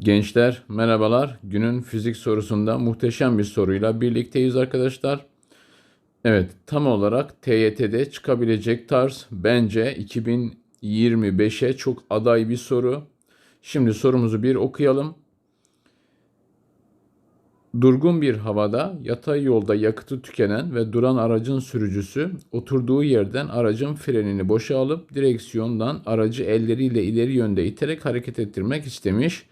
Gençler merhabalar. Günün fizik sorusunda muhteşem bir soruyla birlikteyiz arkadaşlar. Evet, tam olarak TYT'de çıkabilecek tarz bence 2025'e çok aday bir soru. Şimdi sorumuzu bir okuyalım. Durgun bir havada yatay yolda yakıtı tükenen ve duran aracın sürücüsü oturduğu yerden aracın frenini boşa alıp direksiyondan aracı elleriyle ileri yönde iterek hareket ettirmek istemiş.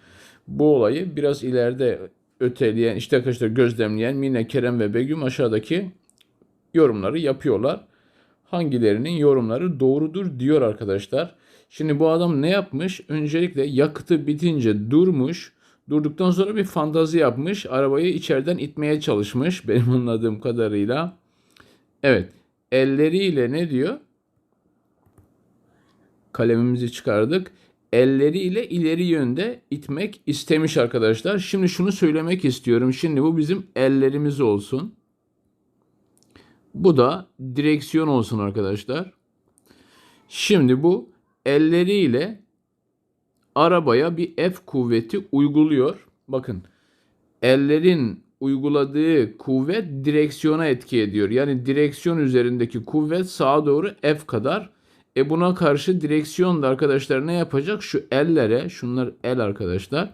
Bu olayı biraz ileride öteleyen, işte arkadaşlar gözlemleyen Mine, Kerem ve Begüm aşağıdaki yorumları yapıyorlar. Hangilerinin yorumları doğrudur diyor arkadaşlar. Şimdi bu adam ne yapmış? Öncelikle yakıtı bitince durmuş. Durduktan sonra bir fantazi yapmış. Arabayı içeriden itmeye çalışmış benim anladığım kadarıyla. Evet. Elleriyle ne diyor? Kalemimizi çıkardık. Elleriyle ileri yönde itmek istemiş arkadaşlar. Şimdi şunu söylemek istiyorum. Şimdi bu bizim ellerimiz olsun. Bu da direksiyon olsun arkadaşlar. Şimdi bu elleriyle arabaya bir F kuvveti uyguluyor. Bakın ellerin uyguladığı kuvvet direksiyona etki ediyor. Yani direksiyon üzerindeki kuvvet sağa doğru F kadar. E buna karşı direksiyon da arkadaşlar ne yapacak? Şu ellere, şunlar el arkadaşlar.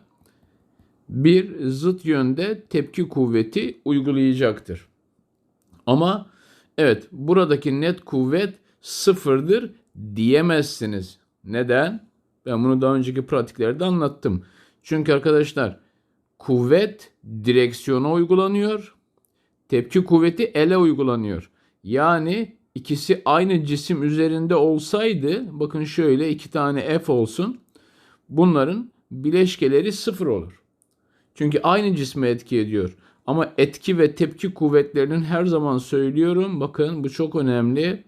Bir zıt yönde tepki kuvveti uygulayacaktır. Ama evet buradaki net kuvvet sıfırdır diyemezsiniz. Neden? Ben bunu daha önceki pratiklerde anlattım. Çünkü arkadaşlar kuvvet direksiyona uygulanıyor. Tepki kuvveti ele uygulanıyor. Yani ikisi aynı cisim üzerinde olsaydı bakın şöyle iki tane F olsun. Bunların bileşkeleri sıfır olur. Çünkü aynı cisme etki ediyor. Ama etki ve tepki kuvvetlerinin her zaman söylüyorum. Bakın bu çok önemli.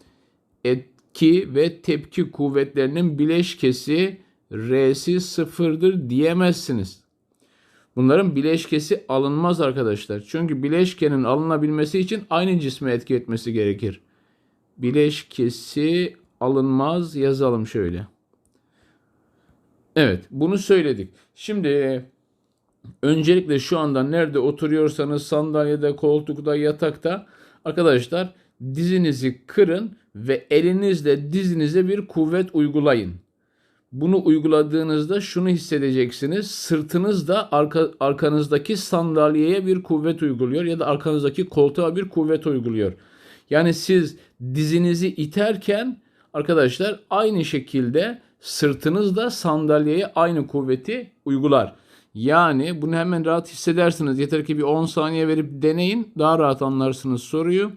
Etki ve tepki kuvvetlerinin bileşkesi R'si sıfırdır diyemezsiniz. Bunların bileşkesi alınmaz arkadaşlar. Çünkü bileşkenin alınabilmesi için aynı cisme etki etmesi gerekir. Bileşkesi alınmaz yazalım şöyle. Evet bunu söyledik. Şimdi öncelikle şu anda nerede oturuyorsanız sandalyede, koltukta, yatakta arkadaşlar dizinizi kırın ve elinizle dizinize bir kuvvet uygulayın. Bunu uyguladığınızda şunu hissedeceksiniz. Sırtınız da arka, arkanızdaki sandalyeye bir kuvvet uyguluyor ya da arkanızdaki koltuğa bir kuvvet uyguluyor. Yani siz dizinizi iterken arkadaşlar aynı şekilde sırtınız da sandalyeye aynı kuvveti uygular. Yani bunu hemen rahat hissedersiniz. Yeter ki bir 10 saniye verip deneyin. Daha rahat anlarsınız soruyu.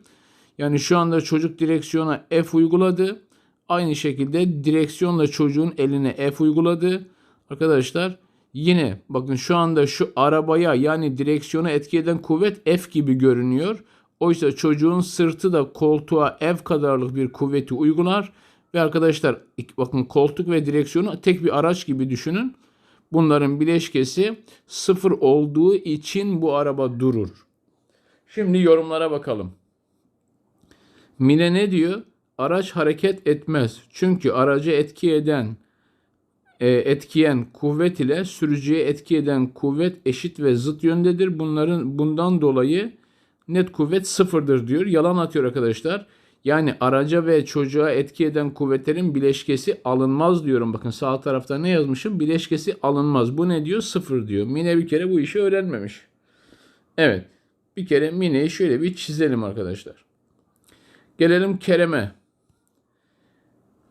Yani şu anda çocuk direksiyona F uyguladı. Aynı şekilde direksiyonla çocuğun eline F uyguladı. Arkadaşlar yine bakın şu anda şu arabaya yani direksiyona etki eden kuvvet F gibi görünüyor. Oysa çocuğun sırtı da koltuğa F kadarlık bir kuvveti uygular. Ve arkadaşlar bakın koltuk ve direksiyonu tek bir araç gibi düşünün. Bunların bileşkesi sıfır olduğu için bu araba durur. Şimdi yorumlara bakalım. Mine ne diyor? Araç hareket etmez. Çünkü aracı etki eden e, etkiyen kuvvet ile sürücüye etki eden kuvvet eşit ve zıt yöndedir. Bunların bundan dolayı net kuvvet sıfırdır diyor. Yalan atıyor arkadaşlar. Yani araca ve çocuğa etki eden kuvvetlerin bileşkesi alınmaz diyorum. Bakın sağ tarafta ne yazmışım? Bileşkesi alınmaz. Bu ne diyor? Sıfır diyor. Mine bir kere bu işi öğrenmemiş. Evet. Bir kere Mine'yi şöyle bir çizelim arkadaşlar. Gelelim Kerem'e.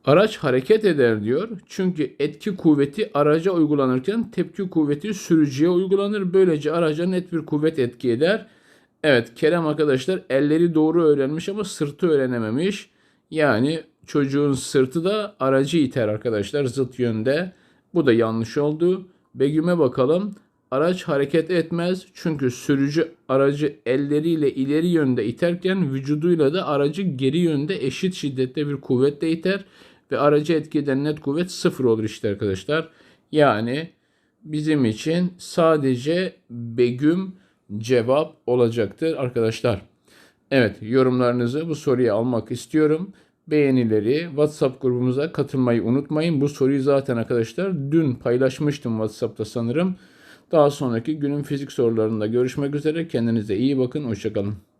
Araç hareket eder diyor. Çünkü etki kuvveti araca uygulanırken tepki kuvveti sürücüye uygulanır. Böylece araca net bir kuvvet etki eder. Evet Kerem arkadaşlar elleri doğru öğrenmiş ama sırtı öğrenememiş. Yani çocuğun sırtı da aracı iter arkadaşlar zıt yönde. Bu da yanlış oldu. Begüm'e bakalım. Araç hareket etmez çünkü sürücü aracı elleriyle ileri yönde iterken vücuduyla da aracı geri yönde eşit şiddette bir kuvvetle iter ve aracı etki net kuvvet sıfır olur işte arkadaşlar. Yani bizim için sadece Begüm cevap olacaktır arkadaşlar. Evet yorumlarınızı bu soruya almak istiyorum. Beğenileri WhatsApp grubumuza katılmayı unutmayın. Bu soruyu zaten arkadaşlar dün paylaşmıştım WhatsApp'ta sanırım. Daha sonraki günün fizik sorularında görüşmek üzere. Kendinize iyi bakın. Hoşçakalın.